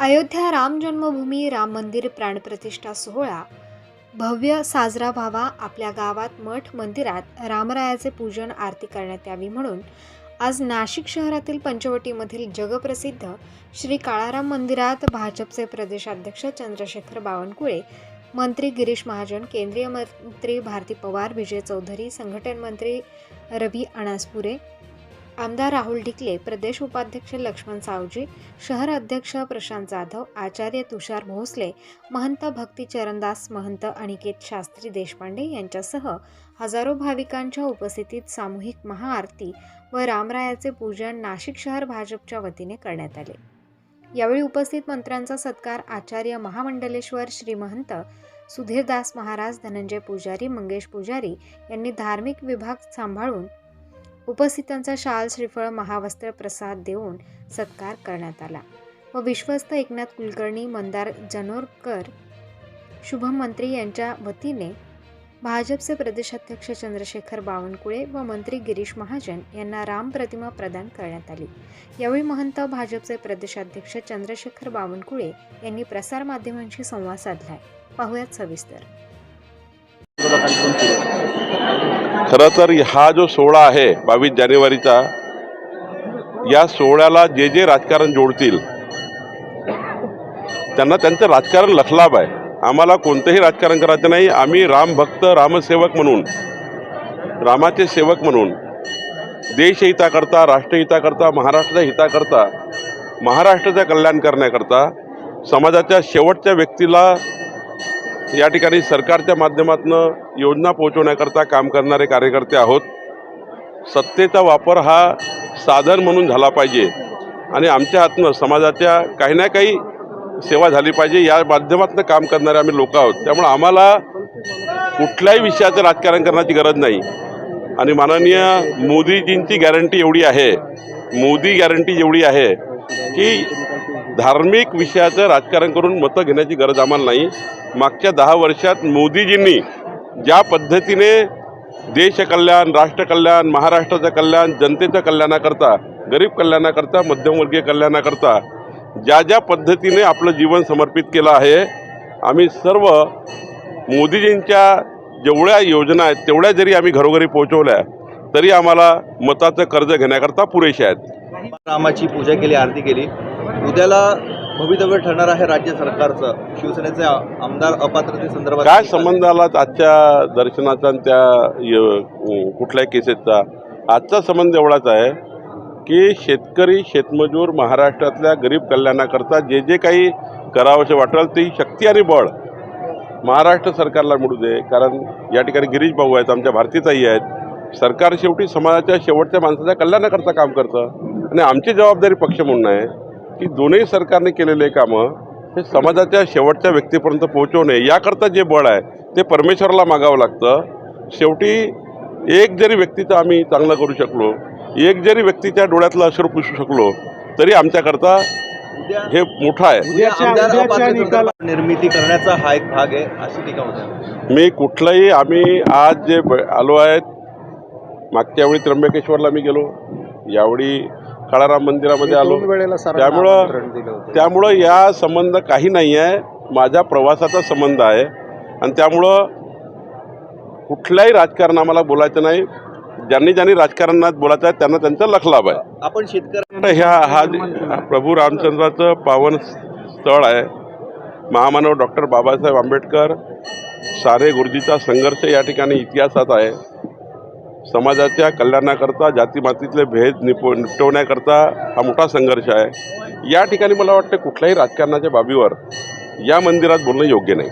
अयोध्या राम जन्मभूमी राम मंदिर प्राणप्रतिष्ठा सोहळा भव्य साजरा व्हावा आपल्या गावात मठ मंदिरात रामरायाचे पूजन आरती करण्यात यावी म्हणून आज नाशिक शहरातील पंचवटीमधील जगप्रसिद्ध श्री काळाराम मंदिरात भाजपचे प्रदेशाध्यक्ष चंद्रशेखर बावनकुळे मंत्री गिरीश महाजन केंद्रीय मंत्री भारती पवार विजय चौधरी संघटन मंत्री रवी अणासपुरे आमदार राहुल ढिकले प्रदेश उपाध्यक्ष लक्ष्मण सावजी शहर अध्यक्ष प्रशांत जाधव आचार्य तुषार भोसले महंत भक्ती चरणदास महंत अनिकेत शास्त्री देशपांडे यांच्यासह हजारो भाविकांच्या उपस्थितीत सामूहिक महाआरती व रामरायाचे पूजन नाशिक शहर भाजपच्या वतीने करण्यात आले. यावेळी उपस्थित मंत्र्यांचा सत्कार आचार्य महामंडलेश्वर श्रीमहंत सुधीरदास महाराज धनंजय पुजारी मंगेश पुजारी यांनी धार्मिक विभाग सांभाळून उपस्थितांचा शाल श्रीफळ महावस्त्र प्रसाद देऊन सत्कार करण्यात आला. व विश्वस्त एकनाथ कुलकर्णी मंदार जनोरकर शुभम मंत्री यांच्या वतीने भाजपचे प्रदेशाध्यक्ष चंद्रशेखर बावनकुळे व मंत्री गिरीश महाजन यांना राम प्रतिमा प्रदान करण्यात आली. यावेळी महंत भाजपचे प्रदेशाध्यक्ष चंद्रशेखर बावनकुळे यांनी प्रसारमाध्यमांशी संवाद साधलाय पाहुयात सविस्तर. खरं तर हा जो सोहळा आहे बावीस जानेवारीचा या सोहळ्याला जे जे राजकारण जोडतील त्यांना त्यांचं राजकारण लखलाभ आहे. आम्हाला कोणतंही राजकारण करायचं नाही. आम्ही रामभक्त रामसेवक म्हणून रामाचे सेवक म्हणून देशहिताकरता राष्ट्रहिताकरता महाराष्ट्राच्या हिताकरता महाराष्ट्राचं कल्याण करण्याकरता समाजाच्या शेवटच्या व्यक्तीला या ठिकाणी सरकारच्या माध्यमातून योजना पोहोचवण्याकरता काम करणारे कार्यकर्ते आहोत. सत्तेचा वापर हा साधन म्हणून झाला पाहिजे आणि आमच्या हातनं समाजाच्या काही ना काही सेवा झाली पाहिजे या माध्यमातून काम करणारे आम्ही लोक आहोत. त्यामुळे आम्हाला कुठल्याही विषयाचं राजकारण करण्याची गरज नाही. आणि माननीय मोदीजींची गॅरंटी एवढी आहे मोदी गॅरंटी जेवढी आहे की धार्मिक विषयाचं राजकारण करून मतं घेण्याची गरज आम्हाला नाही. मागच्या दहा वर्षात मोदीजींनी ज्या पद्धतीने देशकल्याण राष्ट्रकल्याण महाराष्ट्राचं कल्याण जनतेच्या कल्याणाकरता गरीब कल्याणाकरता मध्यमवर्गीय कल्याणाकरता ज्या ज्या पद्धतीने आपलं जीवन समर्पित केलं आहे आम्ही सर्व मोदीजींच्या जेवढ्या योजना आहेत तेवढ्या जरी आम्ही घरोघरी पोहोचवल्या तरी आम्हाला मताचं कर्ज घेण्याकरता पुरेशा आहेत. रामाची पूजा केली आरती केली. उद्याला भवितव्य ठरणार आहे राज्य सरकारचं. शिवसेनेचे आमदार अपात्रतेसंदर्भात काय संबंध आला आजच्या दर्शनाचा आणि त्या य- कुठल्या केसेसचा? आजचा संबंध एवढाच आहे की शेतकरी शेतमजूर महाराष्ट्रातल्या गरीब कल्याणाकरता जे जे काही करावंसे वाटेल ती शक्ती आणि बळ महाराष्ट्र सरकारला मिळू दे. कारण या ठिकाणी गिरीश भाऊ आहेत आमच्या भारतीताई आहेत. सरकार शेवटी समाजाच्या शेवटच्या माणसाच्या कल्याणाकरता काम करतं. आणि आमची जबाबदारी पक्ष म्हणून आहे की दोन्ही सरकारने केलेले कामं हे समाजाच्या शेवटच्या व्यक्तीपर्यंत पोहोचवणे याकरता जे बळ आहे ते परमेश्वराला मागावं लागतं. शेवटी एक जरी व्यक्तीचं आम्ही चांगलं करू शकलो एक जरी व्यक्तीच्या डोळ्यातलं अश्रू पुसू शकलो तरी आमच्याकरता हे मोठं आहे. निर्मिती करण्याचा हा एक भाग आहे अशी टीका होते. मी कुठलंही आम्ही आज जे ब- आलो आहेत मागच्या वेळी त्र्यंबकेश्वरला मी गेलो. यावेळी काळाराम मंदिरामध्ये आलो. त्यामुळं त्यामुळं या संबंध काही नाही आहे माझ्या प्रवासाचा संबंध आहे. आणि त्यामुळं कुठल्याही राजकारण आम्हाला बोलायचं नाही. ज्यांनी ज्यांनी राजकारणात बोलायचं आहे त्यांना त्यांचा लखलाभ आहे. आपण शेतकरी आता ह्या हा प्रभू रामचंद्राचं पावन स्थळ आहे. महामानव डॉक्टर बाबासाहेब आंबेडकर सारे गुरुजीचा संघर्ष या ठिकाणी इतिहासात आहे. समाजाच्या कल्याणाकरता जातीमातीतले भेद निप निपटवण्याकरता हा मोठा संघर्ष आहे. या ठिकाणी मला वाटतं कुठल्याही राजकारणाच्या बाबीवर या मंदिरात बोलणं योग्य नाही.